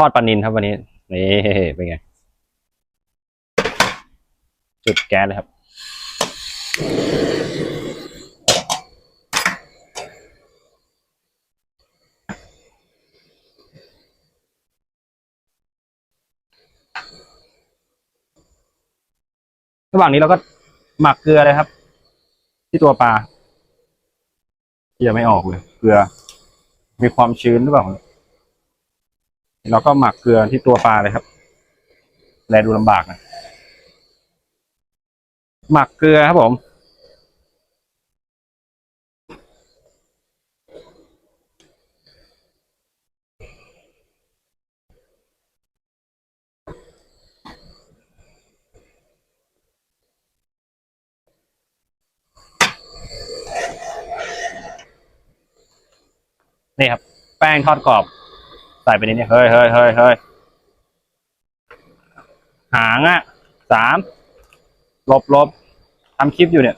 ทอดปลานินครับวันนี้ นี่เป็นไง จุดแก๊สเลยครับ ระหว่างนี้เราก็หมักเกลือเลยครับ ที่ตัวปลาที่ยังไม่ออกเลย เกลือ มีความชื้นหรือเปล่า เราก็หมักเกลือที่ตัวปลาเลยครับ แลดูลำบากนะหมักเกลือครับผม นี่ครับ แป้งทอดกรอบ ส่ไปในนี้เฮ้ยเฮ้ยเฮ้ยเฮ้ยหางอะสามลบลบทำคลิปอยู่เนี่ย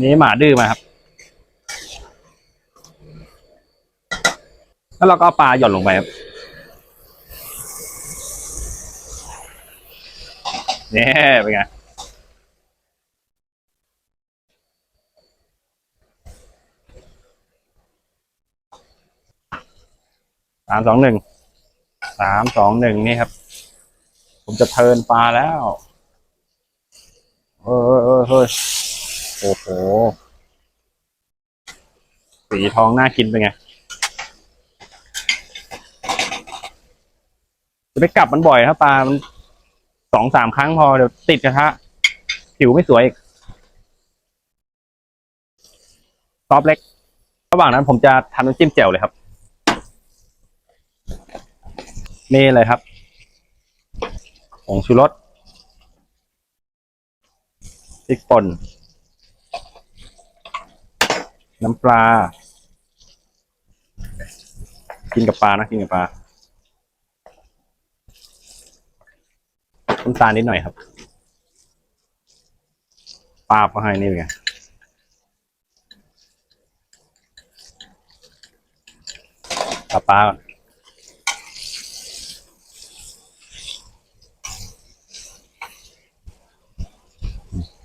นี่หมาดื้อมาครับ แล้วเราก็เอาปลาหย่อนลงไปครับนี่เป็นไง สามสองหนึ่งสามสองหนึ่งนี่ครับ ผมจะเทินปลาแล้วเออเออเออเฮ้ยโอ้โห สีทองน่ากินเป็นไง จะไปกลับมันบ่อยถ้าปลา มันสองสามครั้งพอเดี๋ยวติดกระทะผิวไม่สวยอีกซอฟเล็ก ระหว่างนั้นผมจะทำน้ำจิ้มแจ่วเลยครับ นี่เลยครับผงชูรสพริกป่น น้ำปลา กินกับปลานะ กินกับปลาน้ำตาลนิดหน่อยครับ ปลาก็ให้นี่เป็นไงกับปลาก่อน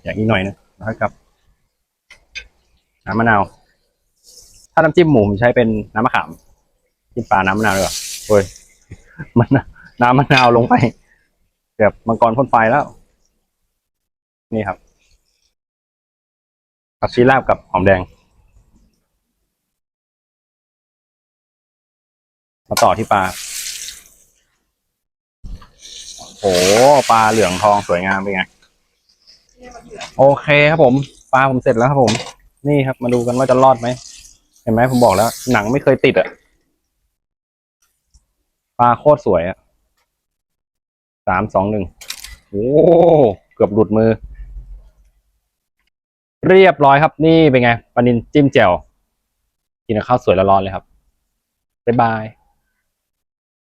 อย่างนี้หน่อยนะแล้วกับน้ำมะนาว ถ้าน้ำจิ้มหมูผมใช้เป็นน้ำมะขามจิ้มปลาน้ำมะนาวเลยเหรอโอ้ยมันน้ำมะนาวลงไปเกือบมังกรพ่นไฟแล้ว นี่ครับผักชีลาบกับหอมแดงมาต่อที่ปลาโอ้ปลาเหลืองทองสวยงามเป็นไง โอเคครับผม ปลาผมเสร็จแล้วครับผม นี่ครับมาดูกันว่าจะรอดไหม เห็นไหมผมบอกแล้ว หนังไม่เคยติดอะปลาโคตรสวยอะสามสองหนึ่งโอ้เกือบหลุดมือ เรียบร้อยครับ นี่เป็นไงปลานินจิ้มแจ่วกินกับข้าวสวยร้อนๆเลยครับบ๊ายบาย